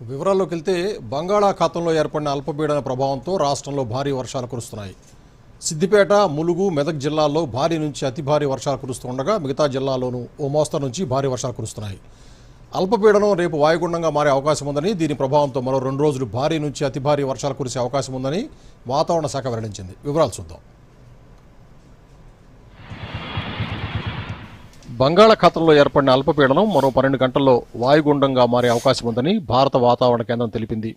వివరాల్లోకి వెళ్తే బంగాళాఖాతంలో ఏర్పడిన అల్పపీడన ప్రభావంతో రాష్ట్రంలో భారీ వర్షాలు కురుస్తున్నాయి. సిద్దిపేట ములుగు మెదక్ జిల్లాల్లో భారీ నుంచి అతి భారీ వర్షాలు కురుస్తుండగా మిగతా జిల్లాల్లోనూ ఓ మోస్తరు నుంచి భారీ వర్షాలు కురుస్తున్నాయి. అల్పపీడనం రేపు వాయుగుండంగా మారే అవకాశం ఉందని దీని ప్రభావంతో మరో రెండు రోజులు భారీ నుంచి అతి భారీ వర్షాలు కురిసే అవకాశం ఉందని వాతావరణ శాఖ వెల్లడించింది. వివరాలు చూద్దాం. బంగాళాఖాతంలో ఏర్పడిన అల్పపీడనం మరో పన్నెండు గంటల్లో వాయుగుండంగా మారే అవకాశం ఉందని భారత వాతావరణ కేంద్రం తెలిపింది.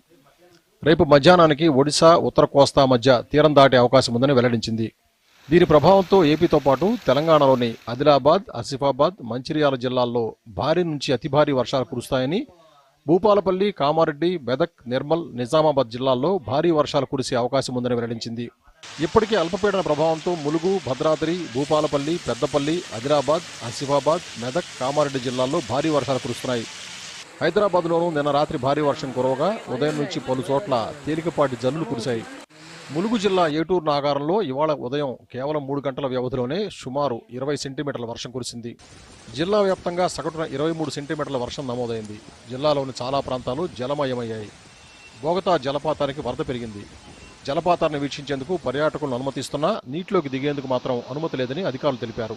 రేపు మధ్యాహ్నానికి ఒడిశా ఉత్తర కోస్తా మధ్య తీరం దాటే అవకాశం ఉందని వెల్లడించింది. దీని ప్రభావంతో ఏపీతో పాటు తెలంగాణలోని ఆదిలాబాద్ ఆసిఫాబాద్ మంచిర్యాల జిల్లాల్లో భారీ నుంచి అతి భారీ వర్షాలు కురుస్తాయని భూపాలపల్లి కామారెడ్డి మెదక్ నిర్మల్ నిజామాబాద్ జిల్లాల్లో భారీ వర్షాలు కురిసే అవకాశం ఉందని వెల్లడించింది. ఇప్పటికే అల్పపీడన ప్రభావంతో ములుగు భద్రాద్రి భూపాలపల్లి పెద్దపల్లి ఆదిలాబాద్ ఆసిఫాబాద్ మెదక్ కామారెడ్డి జిల్లాల్లో భారీ వర్షాలు కురుస్తున్నాయి. హైదరాబాద్లోనూ నిన్న రాత్రి భారీ వర్షం కురవగా ఉదయం నుంచి పలు చోట్ల తేలికపాటి జల్లులు కురిశాయి. ములుగు జిల్లా ఏటూరు నాగారంలో ఇవాళ ఉదయం కేవలం మూడు గంటల వ్యవధిలోనే సుమారు ఇరవై సెంటీమీటర్ల వర్షం కురిసింది. జిల్లా వ్యాప్తంగా సగటున ఇరవై మూడు సెంటీమీటర్ల వర్షం నమోదైంది. జిల్లాలోని చాలా ప్రాంతాలు జలమయమయ్యాయి. బోగతా జలపాతానికి వరద పెరిగింది. జలపాతాన్ని వీక్షించేందుకు పర్యాటకులను అనుమతిస్తున్నా నీటిలోకి దిగేందుకు మాత్రం అనుమతి లేదని అధికారులు తెలిపారు.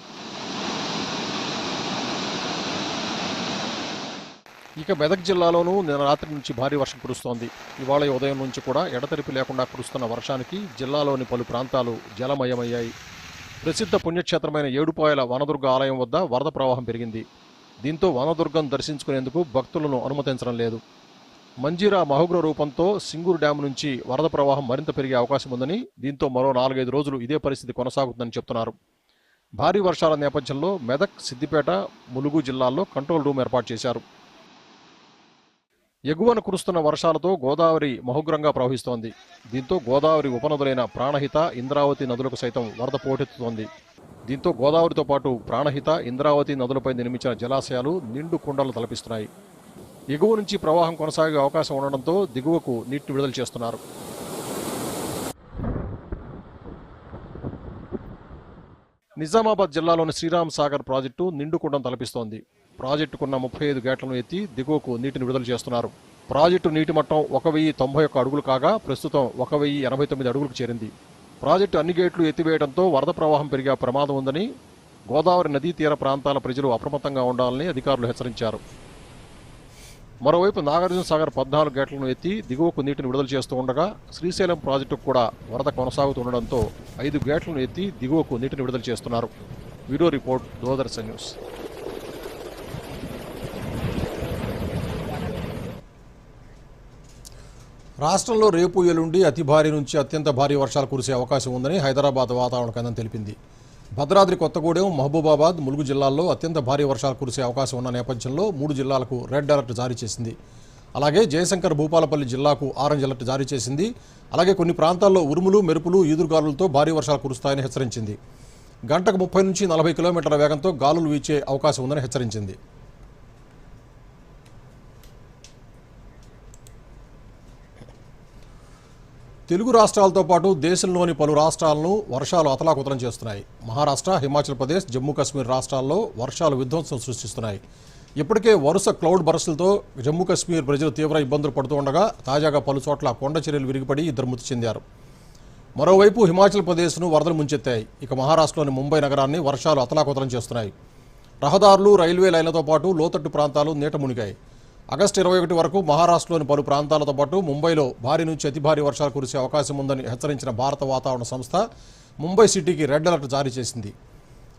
ఇక మెదక్ జిల్లాలోనూ నిన్న రాత్రి నుంచి భారీ వర్షం కురుస్తోంది. ఇవాళ ఉదయం నుంచి కూడా ఎడతెరిపి లేకుండా కురుస్తున్న వర్షానికి జిల్లాలోని పలు ప్రాంతాలు జలమయమయ్యాయి. ప్రసిద్ధ పుణ్యక్షేత్రమైన ఏడుపాయల వనదుర్గ ఆలయం వద్ద వరద ప్రవాహం పెరిగింది. దీంతో వనదుర్గం దర్శించుకునేందుకు భక్తులను అనుమతించడం లేదు. మంజీరా మహోగ్ర రూపంతో సింగూరు డ్యాం నుంచి వరద ప్రవాహం మరింత పెరిగే అవకాశం ఉందని దీంతో మరో నాలుగైదు రోజులు ఇదే పరిస్థితి కొనసాగుతుందని చెప్తున్నారు. భారీ వర్షాల నేపథ్యంలో మెదక్ సిద్దిపేట ములుగు జిల్లాల్లో కంట్రోల్ రూమ్ ఏర్పాటు చేశారు. ఎగువన కురుస్తున్న వర్షాలతో గోదావరి మహోగ్రంగా ప్రవహిస్తోంది. దీంతో గోదావరి ఉపనదులైన ప్రాణహిత ఇంద్రావతి నదులకు సైతం వరద పోటెత్తుతోంది. దీంతో గోదావరితో పాటు ప్రాణహిత ఇంద్రావతి నదులపై నిర్మించిన జలాశయాలు నిండు కుండలు తలపిస్తున్నాయి. ఎగువ నుంచి ప్రవాహం కొనసాగే అవకాశం ఉండడంతో దిగువకు నీటిని విడుదల చేస్తున్నారు. నిజామాబాద్ జిల్లాలోని శ్రీరామ్ సాగర్ ప్రాజెక్టు నిండుకుండం తలపిస్తోంది. ప్రాజెక్టుకున్న ముప్పై ఐదు గేట్లను ఎత్తి దిగువకు నీటిని విడుదల చేస్తున్నారు. ప్రాజెక్టు నీటి మట్టం ఒక వెయ్యి తొంభై ఒక్క అడుగులు కాగా ప్రస్తుతం ఒక వెయ్యి ఎనభై తొమ్మిది అడుగులకు చేరింది. ప్రాజెక్టు అన్ని గేట్లు ఎత్తివేయడంతో వరద ప్రవాహం పెరిగే ప్రమాదం ఉందని గోదావరి నదీ తీర ప్రాంతాల ప్రజలు అప్రమత్తంగా ఉండాలని అధికారులు హెచ్చరించారు. మరోవైపు నాగార్జున సాగర్ పద్నాలుగు గేట్లను ఎత్తి దిగువకు నీటిని విడుదల చేస్తూ ఉండగా శ్రీశైలం ప్రాజెక్టుకు కూడా వరద కొనసాగుతుండడంతో ఐదు గేట్లను ఎత్తి దిగువకు నీటిని విడుదల చేస్తున్నారు. Video report Doordarshan news. రాష్ట్రంలో రేపు ఎల్లుండి అతి భారీ నుంచి అత్యంత భారీ వర్షాలు కురిసే అవకాశం ఉందని హైదరాబాద్ వాతావరణ కేంద్రం తెలిపింది. భద్రాద్రి కొత్తగూడెం మహబూబాబాద్ ములుగు జిల్లాల్లో అత్యంత భారీ వర్షాలు కురిసే అవకాశం ఉన్న నేపథ్యంలో మూడు జిల్లాలకు రెడ్ అలర్ట్ జారీ చేసింది. అలాగే జయశంకర్ భూపాలపల్లి జిల్లాకు ఆరెంజ్ అలర్ట్ జారీ చేసింది. అలాగే కొన్ని ప్రాంతాల్లో ఉరుములు మెరుపులు ఈదురుగాలులతో భారీ వర్షాలు కురుస్తాయని హెచ్చరించింది. గంటకు ముప్పై నుంచి నలభై కిలోమీటర్ల వేగంతో గాలులు వీచే అవకాశం ఉందని హెచ్చరించింది. తెలుగు రాష్ట్రాలతో పాటు దేశంలోని పలు రాష్ట్రాలను వర్షాలు అతలాకుతలం చేస్తున్నాయి. మహారాష్ట్ర హిమాచల్ ప్రదేశ్ జమ్మూ కాశ్మీర్ రాష్ట్రాల్లో వర్షాలు విధ్వంసం సృష్టిస్తున్నాయి. ఇప్పటికే వరుస క్లౌడ్ బరస్టులతో జమ్మూ కాశ్మీర్ ప్రజలు తీవ్ర ఇబ్బందులు పడుతూ ఉండగా తాజాగా పలు చోట్ల కొండ చర్యలు విరిగిపడి ఇద్దరు మృతి చెందారు. మరోవైపు హిమాచల్ ప్రదేశ్ను వరదలు ముంచెత్తాయి. ఇక మహారాష్ట్రలోని ముంబై నగరాన్ని వర్షాలు అతలాకుతలం చేస్తున్నాయి. రహదారులు రైల్వే లైన్లతో పాటు లోతట్టు ప్రాంతాలు నీట మునిగాయి. ఆగస్టు ఇరవై ఒకటి వరకు మహారాష్ట్రలోని పలు ప్రాంతాలతో పాటు ముంబైలో భారీ నుంచి అతి భారీ వర్షాలు కురిసే అవకాశం ఉందని హెచ్చరించిన భారత వాతావరణ సంస్థ ముంబై సిటీకి రెడ్ అలర్ట్ జారీ చేసింది.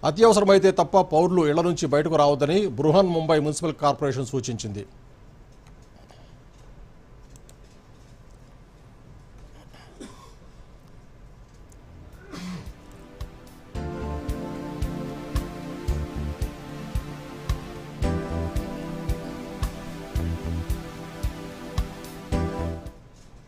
అత్యవసరమైతే తప్ప పౌరులు ఇళ్ళ నుంచి బయటకు రావద్దని బృహన్ ముంబై మున్సిపల్ కార్పొరేషన్ సూచించింది.